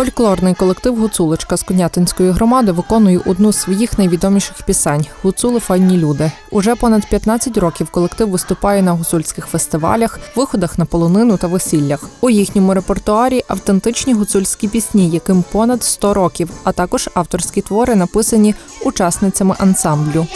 Фольклорний колектив Гуцулочка з Конятинської громади виконує одну з своїх найвідоміших пісень Гуцули файні люди. Уже понад 15 років колектив виступає на гуцульських фестивалях, виходах на полонину та весіллях. У їхньому репертуарі автентичні гуцульські пісні, яким понад 100 років, а також авторські твори, написані учасницями ансамблю.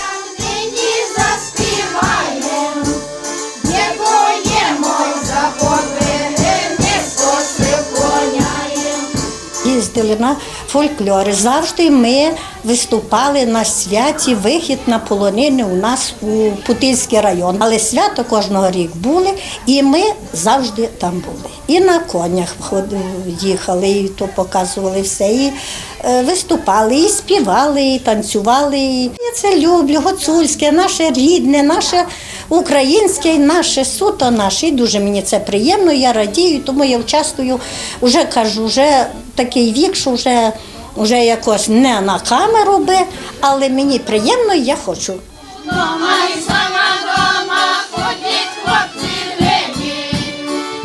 Їздили фольклори. Завжди ми виступали на святі вихід на полонини у нас у Путильський район. Але свято кожного рік були, і ми завжди там були. І на конях їхали, і то показували все. І е, виступали, і співали, і танцювали. Я це люблю, гуцульське, наше рідне, наше українське, наше суто наше. І дуже мені це приємно, я радію, тому я участвую, вже кажу, вже такий вік, що вже, вже якось не на камеру би, але мені приємно і я хочу. Дома і сама дома ходять хлопці лені,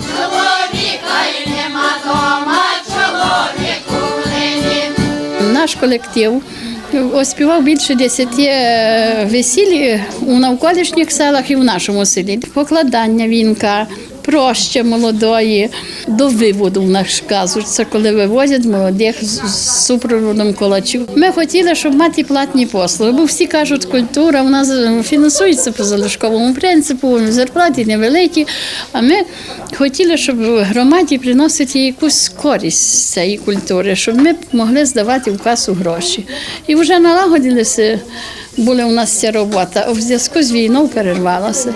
чоловіка й нема дома, чоловіку лені. Наш колектив оспівав більше десяти е, весіль у навколишніх селах і в нашому селі. Покладання вінка, проща молодої, до виводу в нас кажуть. Це коли вивозять молодих з супроводом колачів. Ми хотіли, щоб мати платні послуги, бо всі кажуть, культура в нас фінансується по залишковому принципу, зарплати невеликі. А ми хотіли, щоб громаді приносити якусь користь з цієї культури, щоб ми могли здавати в касу гроші. І вже налагодилися, була у нас ця робота. В зв'язку з війною перервалася.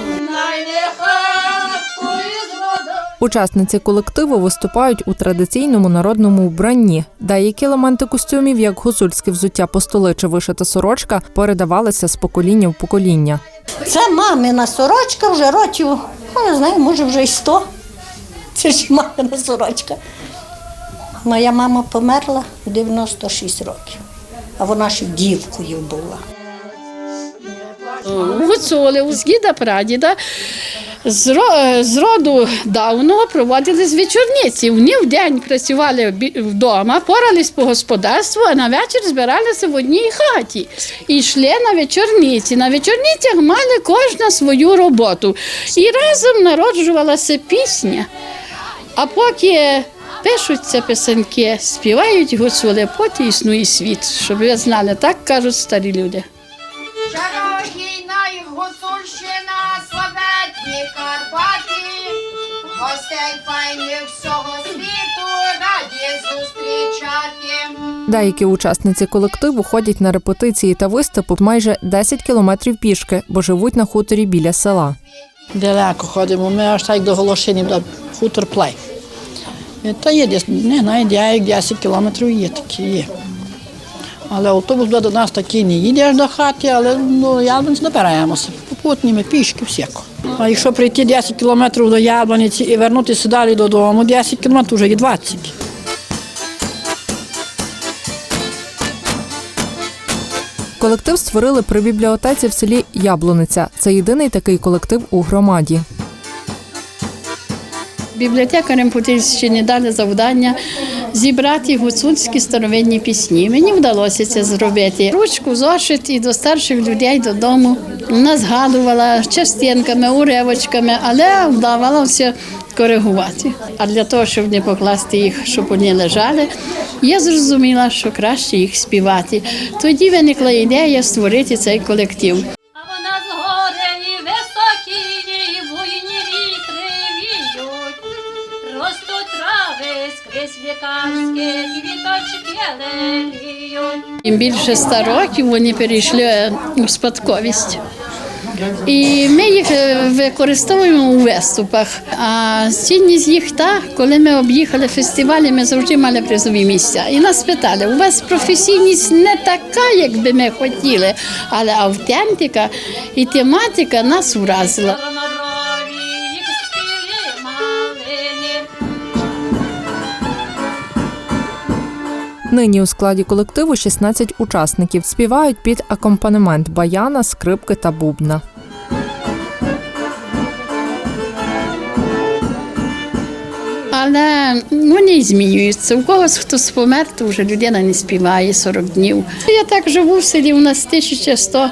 Учасниці колективу виступають у традиційному народному вбранні. Деякі елементи костюмів, як гуцульське взуття по столи чи вишита сорочка, передавалися з покоління в покоління. Це мамина сорочка вже років, ну, я знаю, може вже й сто. Це ж мамина сорочка. Моя мама померла 96 років, а вона ще дівкою була. Гуцули з діда прадіда з ро- з роду давного проводились вечорниці. Вони в день працювали вдома, порались по господарству, а на вечір збиралися в одній хаті і йшли на вечорниці. На вечорницях мали кожна свою роботу. І разом народжувалася пісня. А поки пишуться писанки, співають гуцули, поки існує світ, щоб ви знали, так кажуть старі люди. Гостей файних всього світу раді зустрічати. Деякі учасниці колективу ходять на репетиції та виступи майже 10 кілометрів пішки, бо живуть на хуторі біля села. Далеко ходимо, ми аж так до Голошини, до хутор плей. І То є десь, не знаю, як 10 кілометрів є такі є. Але автобус до нас такий не їде аж до хати, але ну, Яблонці набираємося. Попутніми, пішки, всяко. А якщо прийти 10 кілометрів до Яблониці і вернутися далі додому, 10 кілометрів вже є 20. Колектив створили при бібліотеці в селі Яблуниця. Це єдиний такий колектив у громаді. Бібліотекарям Путильщини дали завдання зібрати гуцульські старовинні пісні. Мені вдалося це зробити. Ручку, зошит і до старших людей додому. Вона згадувала частинками, уривочками, але вдавалося коригувати. А для того, щоб не покласти їх, щоб вони лежали, я зрозуміла, що краще їх співати. Тоді виникла ідея створити цей колектив. Їм більше ста років вони перейшли у спадковість. І ми їх е, використовуємо у виступах. А цінність їх та, коли ми об'їхали фестивалі, ми завжди мали призові місця. І нас питали, у вас професійність не така, як би ми хотіли, але автентика і тематика нас вразила. Нині у складі колективу 16 учасників. Співають під акомпанемент баяна, скрипки та бубна. Але вони змінюються. У когось хтось помер, то вже людина не співає 40 днів. Я так живу в селі, у нас 1100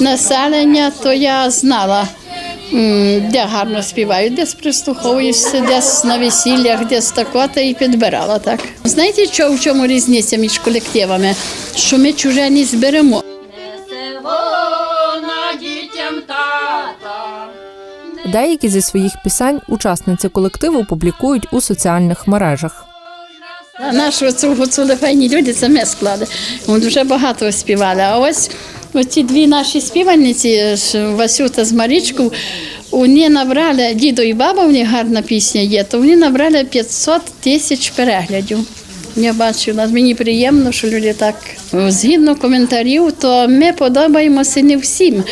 населення, то я знала, де гарно співають, десь прислуховуєшся, десь на весіллях, десь такота і підбирала так. Знаєте, що, в чому різниця між колективами? Що ми чуже не зберемо. Деякі зі своїх пісень учасниці колективу публікують у соціальних мережах. Нашу цю гуцули люди, це ми склади. Ми дуже багато співали. А ось оці дві наші співальниці, Васюта з Марічкою, вони набрали, дідо і баба, у них гарна пісня є, то вони набрали 500 тисяч переглядів. Я бачила, мені приємно, що люди так. Згідно коментарів, то ми подобаємося не всім.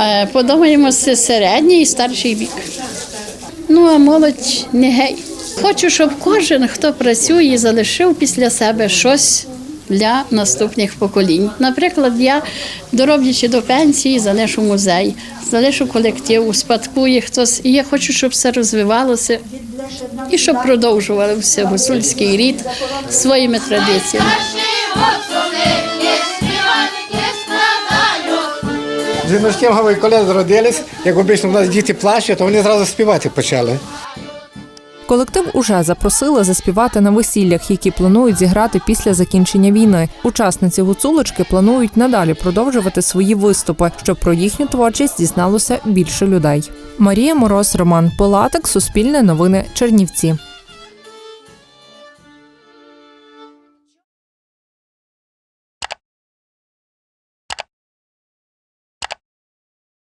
Е, Подобаємося середній і старший вік. Ну, а молодь не гей. Хочу, щоб кожен, хто працює, залишив після себе щось для наступних поколінь. Наприклад, я, дороблячи до пенсії, залишу музей, залишу колектив, успадкує хтось. І я хочу, щоб все розвивалося і щоб продовжували все гусульський рід своїми традиціями. Жіночки і коли зродились, як обично у нас діти плачуть, то вони зразу співати почали. Колектив уже запросили заспівати на весіллях, які планують зіграти після закінчення війни. Учасниці гуцулочки планують надалі продовжувати свої виступи, щоб про їхню творчість дізналося більше людей. Марія Мороз, Роман Пилатик, Суспільне новини, Чернівці.